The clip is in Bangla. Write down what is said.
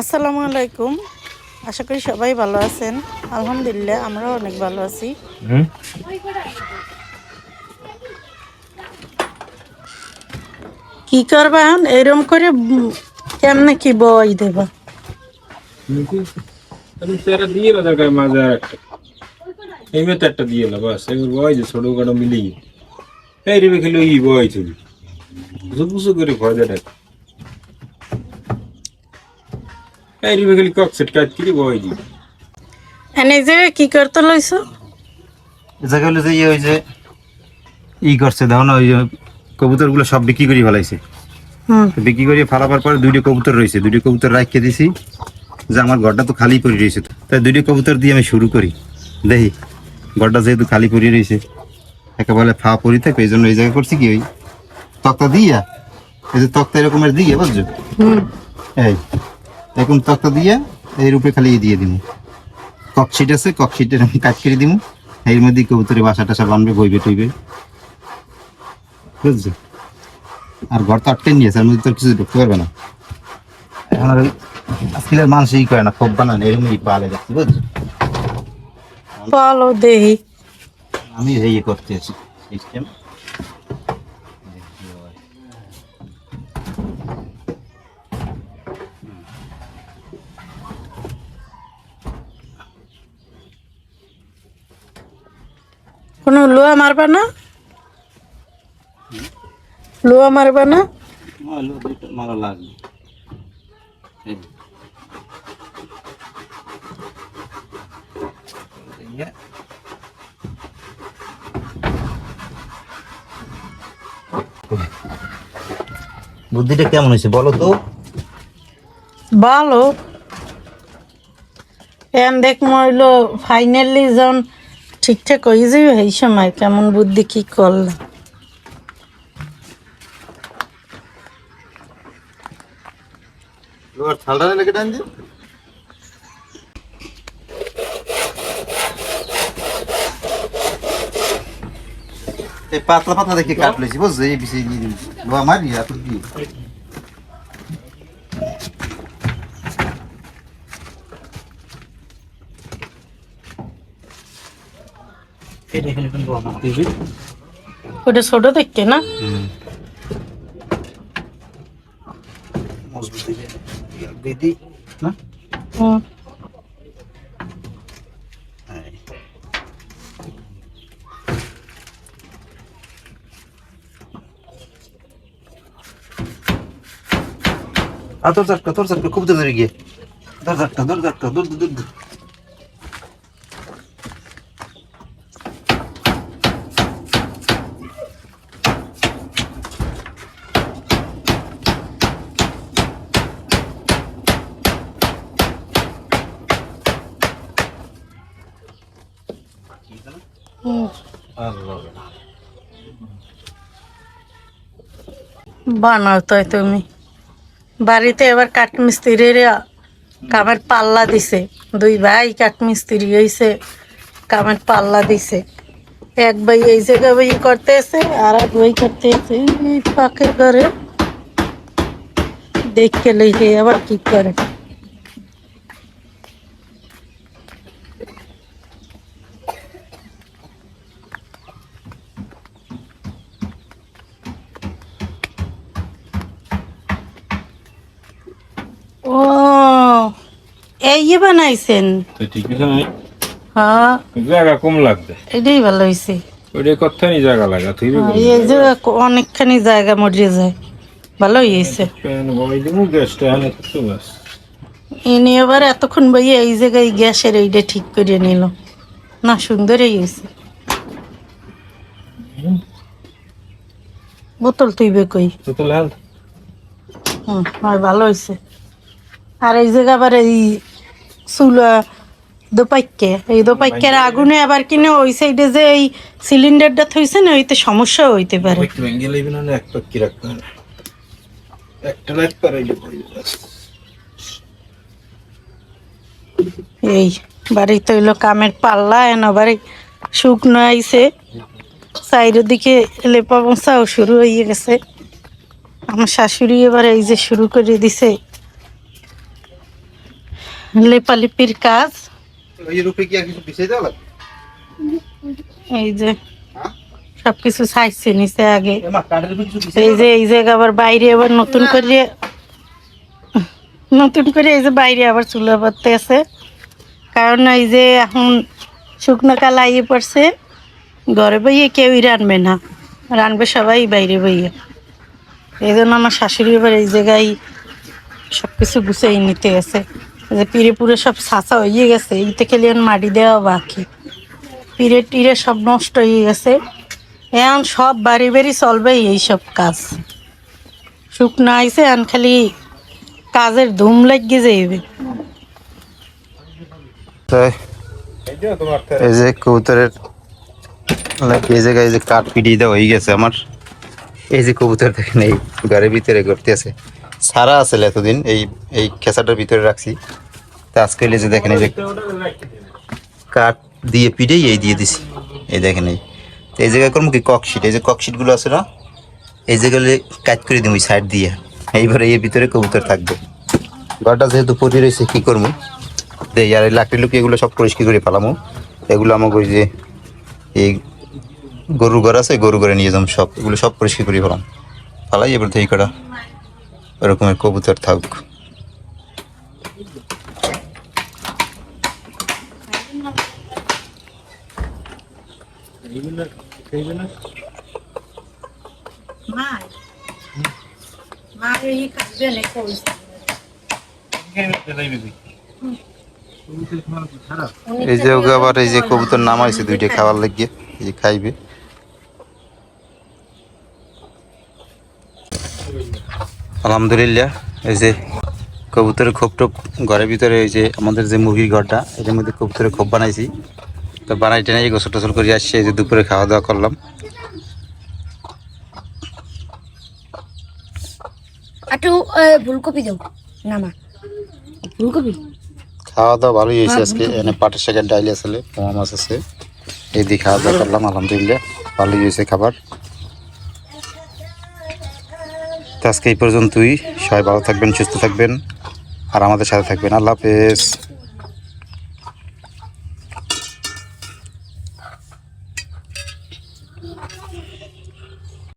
আসসালামু আলাইকুম। আশা করি সবাই ভালো আছেন। আলহামদুলিল্লাহ আমরাও অনেক ভালো আছি। কি করবা এখন এরম করে কেমনে কি বই দেবা? দিয়ে না দরকার মাঝে আর একটা। দিয়ে না বাস। এবার বয় যে ছোট কাটো মিলিয়ে। এই রেবে খেলে ই বয় তুমি করে ভয় দেয় এই কাজ দি এনে যে কি করতে লইছো? জায়গা হলো যে ইয়ে ওই যে ই করছে দেখো না ওই যে কবুতরগুলো সব বিক্রি করে ফেলাইছে। হুম। বিক্রি করে ফেলাবার পরে দুইটা কবুতর রয়েছে দুইটা কবুতর রাখিয়ে দিছি। যে আমার ঘরটা তো খালি পড়ে রয়েছে তাই দুইটা কবুতর দিয়ে আমি শুরু করি। দেখি ঘরটা যেহেতু খালি পড়ে রয়েছে একেবারে ফা পড়ি থাকে এই জন্য এই জায়গা করছি কি ওই তক্তা দিয়া? এই যে তক্তা এরকমের দিয়ে বুঝছ? হুম। এই এরকম তক্তা দিয়ে এর উপরে খালি দিয়ে দিব ককশিট আছে ককশিটের আমি কাজ করে দিব এর মধ্যে কবুতরে বাসা টাসা বানবে বইবে টইবে। বুঝছ? আর ঘর তো আটকে নিয়েছে এর মধ্যে তো কিছু ঢুকতে পারবে না। এখন আর আজকালের মানুষ ই করে না খোপ বানান এরকম ই পালে যাচ্ছে বুঝছ? বলো দেহি আমি এই করতে আছি সিস্টেম কোনো লোয়া মারবা না? লোয়া মারবা না? মারা লাগবে। বুদ্ধিটা কেমন হয়েছে বলো তো? ভালো। এন দেখ মইলো ফাইনালি যখন ঠিকঠাক হয়ে যাবে? এই সময় কেমন বুদ্ধি, কি করলাম পাতলা পাতলা দেখে কাট লইছি বুঝছ এই বিষয় দিয়ে দিবি মারি আর দিয়ে এটা এখানে কিন্তু আমার দিবি ওটা ছোট দেখতে না মজবুত দিবি দিদি না হুম। এই। আ তোর চাটকা তোর চাটকা খুব ধরে গিয়ে ধর চাটকা ধর চাটকা দূর বানাও তো তুমি। বাড়িতে এবার কাঠমিস্ত্রিরা কামের পাল্লা দিছে। দুই ভাই কাঠমিস্ত্রি হয়েছে কামের পাল্লা দিছে। এক ভাই এই জায়গায় বই করতে আর এক ভাই করতে এই পাখের ঘরে। দেখে লেগে আবার কি করে? এই বানাইছেন? তো ঠিক আছে নাই। হ্যাঁ। জায়গা কম লাগবে। এটাই ভালো হয়েছে ওইটা জায়গা লাগা? তুই এই যে অনেকখানি জায়গা মরিয়ে যায়। ভালো হয়েছে ইনি এবার এতক্ষণ বই এই জায়গায় গ্যাসের এইটা ঠিক করে নিল। না সুন্দরই হয়েছে বোতল তুইবে কই? লাল হুম ভালো হয়েছে আর এই জায়গা আবার এই চুলা দোপাইকে এই দোপাইকের আগুনে আবার কিনে ওই সাইডে যে এই সিলিন্ডারটা থইছে না ওইতে সমস্যা হইতে পারে। একটু কি রাখতে একটা লাইট এই বাড়িতে হইল কামের পাল্লা এন বাড়ি শুকনো আইছে। সাইডের দিকে লেপা পোঁচাও শুরু হয়ে গেছে। আমার শাশুড়ি এবার এই যে শুরু করে দিছে। লেপালিপির কাজ। ওই রূপে কি আর কিছু বিষয় দেওয়া লাগবে? এই যে হ্যাঁ? সবকিছু ছাইছে নিচে আগে। এই যে এই জায়গা আবার বাইরে আবার নতুন করে নতুন করে এই যে বাইরে আবার চুলা পড়তে আছে। কারণ এই যে এখন শুকনো কাল আইয়ে পড়ছে। ঘরে বইয়ে কেউই রানবে না। রানবে সবাই বাইরে বইয়ে। এই জন্য আমার শাশুড়ি এবার এই জায়গায় সব কিছু গুছিয়ে নিতে গেছে এই যে পিড়ে পুরে সব ছাঁচা হয়ে গেছে এইতে খেলে মাটি দেওয়া বাকি। পিড়ে টিড়ে সব নষ্ট হয়ে গেছে। এখন সব বাড়ি বাড়ি চলবে এইসব কাজ। শুকনো আইসে এখন খালি কাজের ধুম লাগিয়ে যাইবে। এই যে কবুতরের এই যে কাঠ পিটিয়ে দেওয়া হয়ে গেছে আমার। এই যে কবুতর দেখেন, এই ঘরের ভিতরে করতে আছে সারা আছে এতদিন এই এই খেসাটার ভিতরে রাখছি। তা আজকে এই যে দেখেন এই যে কাঠ দিয়ে পিটেই এই দিয়ে দিছি। এই দেখেন এই। তো এই জায়গায় করব কি ককশিট এই যে ককশিটগুলো আছে না, এই জায়গায় কাজ করে দিব সাইড দিয়ে। এইবারে এর ভিতরে কবুতর থাকবে। ঘরটা যেহেতু পরি রয়েছে, কি করব? আর এই লাকড়ি লুকি এগুলো সব পরিষ্কার করে ফেলামো। এগুলো আমাকে ওই যে, এই গরু ঘর আছে গরু ঘরে নিয়ে যাম সব। এগুলো সব পরিষ্কার করে ফেলাম। ফালাই এবার এই কটা। ওরকমের কবুতর থাকুক। এই যে ওকে আবার এই যে কবুতর নামাইছে দুইটা খাবার লাগিয়ে, এই যে খাইবে। আলহামদুলিল্লাহ এই যে কবুতরের খোপ টোপ ঘরের ভিতরে এই যে আমাদের যে মুরগির ঘরটা এটার মধ্যে কবুতরের খোপ বানাইছি। তো বানাই টেনাই গোসল টোসল করে আসছে এই যে দুপুরে খাওয়া দাওয়া করলাম। একটু ফুলকপি দাও না মা ফুলকপি? খাওয়া দাওয়া ভালোই হয়েছে আজকে এনে পাটের শাকের ডাইল আসলে মাছ আছে। এই দিয়ে খাওয়া দাওয়া করলাম আলহামদুলিল্লাহ ভালোই হয়েছে খাবার। তো আজকে এই পর্যন্তই। সবাই ভালো থাকবেন, সুস্থ থাকবেন, আর আমাদের সাথে থাকবেন। আল্লাহ হাফেজ।